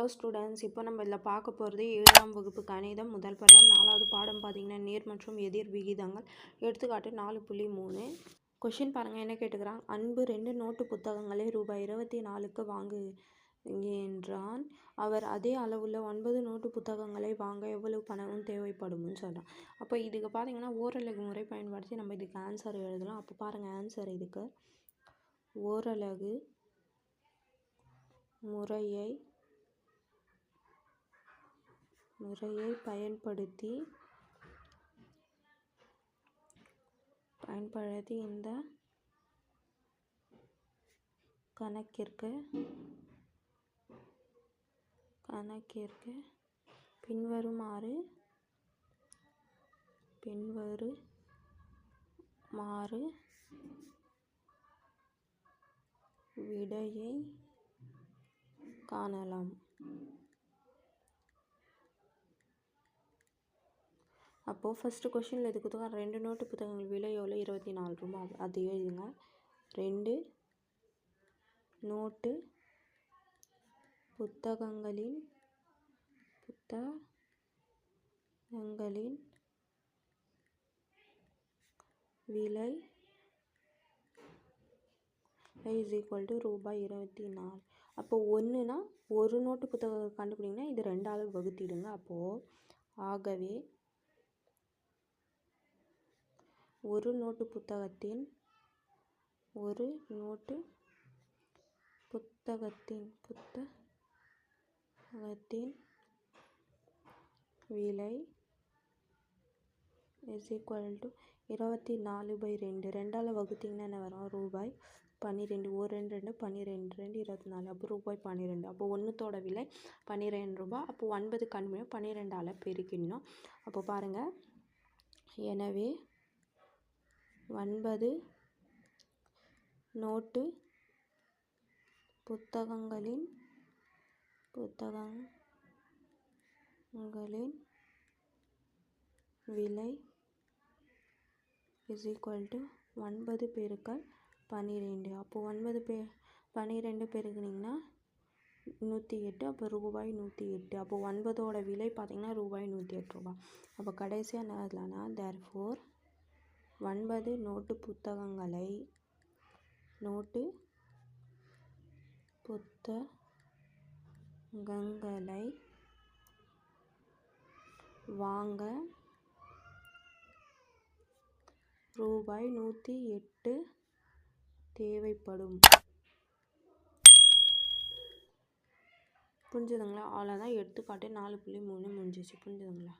Hello students இப்போ நம்ம இதில் பார்க்க போகிறது ஏழாம் வகுப்பு கணிதம் முதல் பருவம். நாலாவது பாடம் பார்த்திங்கன்னா நேர் மற்றும் எதிர் விகிதங்கள். எடுத்துக்காட்டு நாலு புள்ளி மூணு. கொஷின் பாருங்கள் என்ன கேட்டுக்கிறான்? அன்பு ரெண்டு நோட்டு புத்தகங்களை ரூபாய் இருபத்தி நாலுக்கு வாங்கு என்றான். அவர் அதே அளவுள்ள ஒன்பது நோட்டு புத்தகங்களை வாங்க எவ்வளவு பணமும் தேவைப்படும்னு சொல்கிறான் அப்போ இதுக்கு பார்த்தீங்கன்னா ஓரலகு முறை பயன்படுத்தி நம்ம இதுக்கு ஆன்சர் எழுதலாம். அப்போ பாருங்கள் ஆன்சர் இதுக்கு. ஓரலகு முறையை முறையை பயன்படுத்தி பயன்படுத்தி இந்த கணக்கிற்கு கணக்கிற்கு பின்வருமாறு பின்வருமாறு விடையை காணலாம். அப்போது ஃபஸ்ட்டு கொஷினில் எது கொடுத்துருக்காங்க ரெண்டு நோட்டு புத்தகங்கள் விலை எவ்வளோ இருபத்தி நாலு ரூபா. அது எழுதுங்க ரெண்டு நோட்டு புத்தகங்களின் புத்தகங்களின் விலை இஸ் ஈக்குவல் டு ரூபாய் இருபத்தி நாலு. அப்போ ஒன்றுனா ஒரு நோட்டு புத்தகம் கண்டுபிடிங்கன்னா இது ரெண்டாவது வகுத்திடுங்க. அப்போது ஆகவே ஒரு நோட்டு புத்தகத்தின் ஒரு நோட்டு புத்தகத்தின் புத்தகத்தின் விலை இஸ் ஈக்குவல் டு இருபத்தி நாலு பை ரெண்டு. ரெண்டால் வகுத்திங்கன்னா என்ன வரும்? ரூபாய் பன்னிரெண்டு. ஒரு ரெண்டு ரெண்டு பன்னிரெண்டு ரெண்டு இருபத்தி நாலு. அப்போ ரூபாய் பன்னிரெண்டு. அப்போ ஒன்றுத்தோட விலை பன்னிரெண்டு ரூபாய் அப்போ ஒன்பது கண்மையும் பன்னிரெண்டால் பெருக்கிடணும். அப்போ பாருங்கள் எனவே ஒன்பது நோட்டு புத்தகங்களின் புத்தகங்களின் விலை இஸ் ஈக்குவல் டு ஒன்பது பெருக்கல் பன்னிரெண்டு அப்போது ஒன்பது பே பன்னிரெண்டு பெருக்குனிங்கன்னா நூற்றி எட்டு அப்போ ரூபாய் நூற்றி எட்டு. அப்போ ஒன்பதோட விலை பார்த்திங்கன்னா ரூபாய் நூற்றி எட்டு ரூபா அப்போ கடைசியாக என்ன ஆகலான்னா தேர் ஃபோர் ஒன்பது நோட்டு புத்தகங்களை நோட்டு புத்தகங்களை வாங்க ரூபாய் நூற்றி எட்டு தேவைப்படும். புரிஞ்சுதுங்களா? அவ்வளோதான் எடுத்துக்காட்டு நாலு புள்ளி மூணு முடிஞ்சிச்சு புரிஞ்சுதுங்களா?